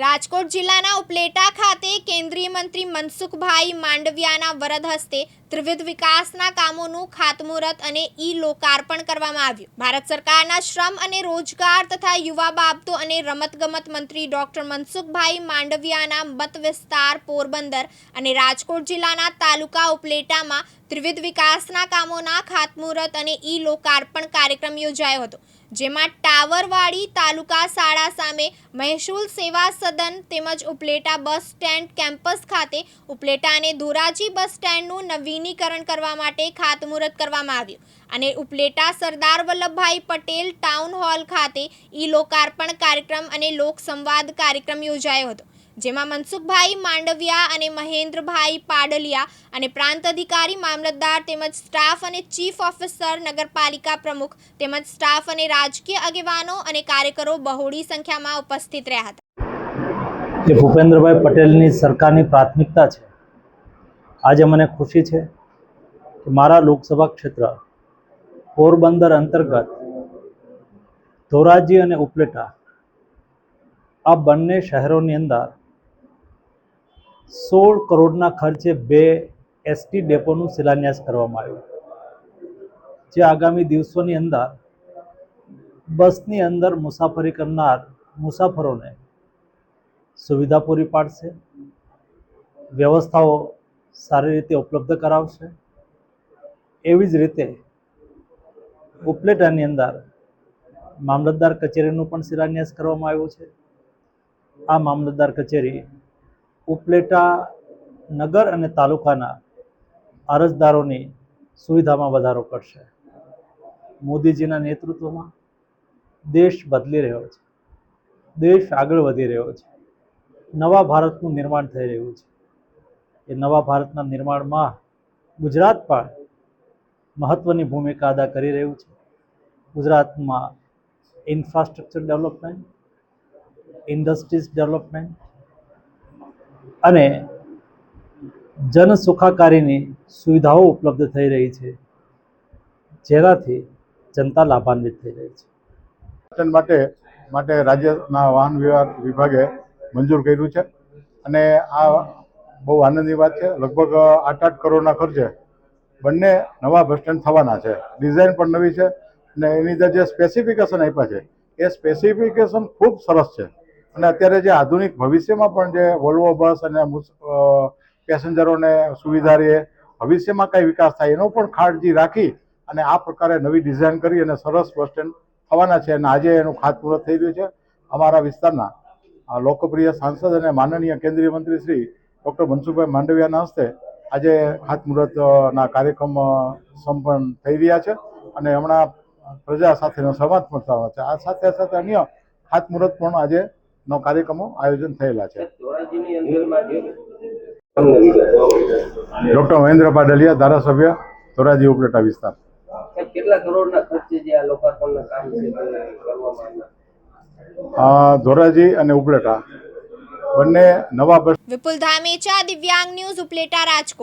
રાજકોટ જિલ્લાના ઉપલેટા ખાતે કેન્દ્રીય મંત્રી મનસુખભાઈ માંડવિયાના વરદ હસ્તે ત્રિવિધ વિકાસના કામોનું ખાતમુહૂર્ત અને ઈ લોકાર્પણ કરવામાં આવ્યું. ભારત સરકારના શ્રમ અને રોજગાર તથા યુવા બાબતો અને રમતગમત મંત્રી ડોક્ટર મનસુખભાઈ માંડવિયાના મત વિસ્તાર પોરબંદર અને રાજકોટ જિલ્લાના તાલુકા ઉપલેટામાં ત્રિવિધ વિકાસના કામોના ખાતમુહૂર્ત અને ઈ લોકાર્પણ કાર્યક્રમ યોજાયો હતો. જેમાં ટાવરવાડી તાલુકા શાળા સામે મહેસૂલ સેવા સદન તેમજ ઉપલેટા બસ સ્ટેન્ડ કેમ્પસ ખાતે ઉપલેટા અને ધોરાજી બસ સ્ટેન્ડનું નવીનીકરણ કરવા માટે ખાતમુહૂર્ત કરવામાં આવ્યું અને ઉપલેટા સરદાર વલ્લભભાઈ પટેલ ટાઉન હોલ ખાતે ઈ લોકાર્પણ કાર્યક્રમ અને લોકસંવાદ કાર્યક્રમ યોજાયો હતો. જેમાં મનસુખભાઈ માંડવિયા અને મહેન્દ્રભાઈ પાડલિયા અને પ્રાંત અધિકારી, મામલતદાર તેમજ સ્ટાફ અને ચીફ ઓફિસર, નગરપાલિકા પ્રમુખ તેમજ સ્ટાફ અને રાજકીય આગેવાનો અને કાર્યકરો બહોળી સંખ્યામાં ઉપસ્થિત રહ્યા હતા. જે ભૂપેન્દ્રભાઈ પટેલની સરકારની પ્રાથમિકતા છે, આજે મને ખુશી છે કે મારા લોકસભા ક્ષેત્ર પોરબંદર અંતર્ગત ધોરાજી અને ઉપલેટા આ બંને શહેરોની અંદર સોળ કરોડના ખર્ચે બે એસટી ડેપોનું શિલાન્યાસ કરવામાં આવ્યું. જે આગામી દિવસોની અંદર બસની અંદર મુસાફરી કરનાર મુસાફરોને સુવિધા પૂરી પાડશે, વ્યવસ્થાઓ સારી રીતે ઉપલબ્ધ કરાવશે. એવી જ રીતે ઉપલેટાની અંદર મામલતદાર કચેરીનું પણ શિલાન્યાસ કરવામાં આવ્યો છે. આ મામલતદાર કચેરી ઉપલેટા નગર અને તાલુકાના અરજદારોની સુવિધામાં વધારો કરશે. મોદીજીના નેતૃત્વમાં દેશ બદલી રહ્યો છે. દેશ આગળ વધી રહ્યો છે. નવા ભારતનું નિર્માણ થઈ રહ્યું છે. એ નવા ભારતના નિર્માણમાં ગુજરાત પણ મહત્ત્વની ભૂમિકા અદા કરી રહ્યું છે. ગુજરાતમાં ઇન્ફ્રાસ્ટ્રક્ચર ડેવલપમેન્ટ, ઇન્ડસ્ટ્રીઝ ડેવલપમેન્ટ અને જન સુખાકારીની સુવિધાઓ ઉપલબ્ધ થઈ રહી છે, જેનાથી જનતા લાભાન્વિત થઈ રહી છે. માટે માટે રાજ્યના વાહન વ્યવહાર વિભાગે મંજૂર કર્યું છે અને આ બહુ આનંદની વાત છે. લગભગ આઠ આઠ કરોડના ખર્ચે બંને નવા બસ સ્ટેન્ડ થવાના છે. ડિઝાઇન પણ નવી છે અને એની અંદર જે સ્પેસિફિકેશન આપ્યા છે, એ સ્પેસિફિકેશન ખૂબ સરસ છે. અને અત્યારે જે આધુનિક ભવિષ્યમાં પણ જે વોલ્વો બસ અને પેસેન્જરોને સુવિધા રહે, ભવિષ્યમાં કઈ વિકાસ થાય એનો પણ કાળજી રાખી અને આ પ્રકારે નવી ડિઝાઇન કરી અને સરસ બસ સ્ટેન્ડ થવાના છે અને આજે એનું ખાતમુહૂર્ત થઈ રહ્યું છે. અમારા વિસ્તારના લોકપ્રિય સાંસદ અને માનનીય કેન્દ્રીય મંત્રી શ્રી ડૉક્ટર મનસુખભાઈ માંડવિયાના હસ્તે આજે ખાતમુહૂર્તના કાર્યક્રમ સંપન્ન થઈ રહ્યા છે અને હમણાં પ્રજા સાથેનો સંવાદ પણ થવાનો છે. આ સાથે સાથે અન્ય ખાતમુહૂર્ત પણ આજે નો કાર્યક્રમો આયોજન થયેલા છે. ડૉક્ટર મહેન્દ્ર પાડલિયા ધારાસભ્ય ધોરાજી ઉપલેટા વિસ્તાર. કેટલા કરોડના ખર્ચે જે આ લોકાર્પણના કામ છે કરવામાં ધોરાજી અને ઉપલેટા બંને નવા બસ વિપુલ ધામેચા દિવ્યાંગ ન્યૂઝ ઉપલેટા રાજકોટ.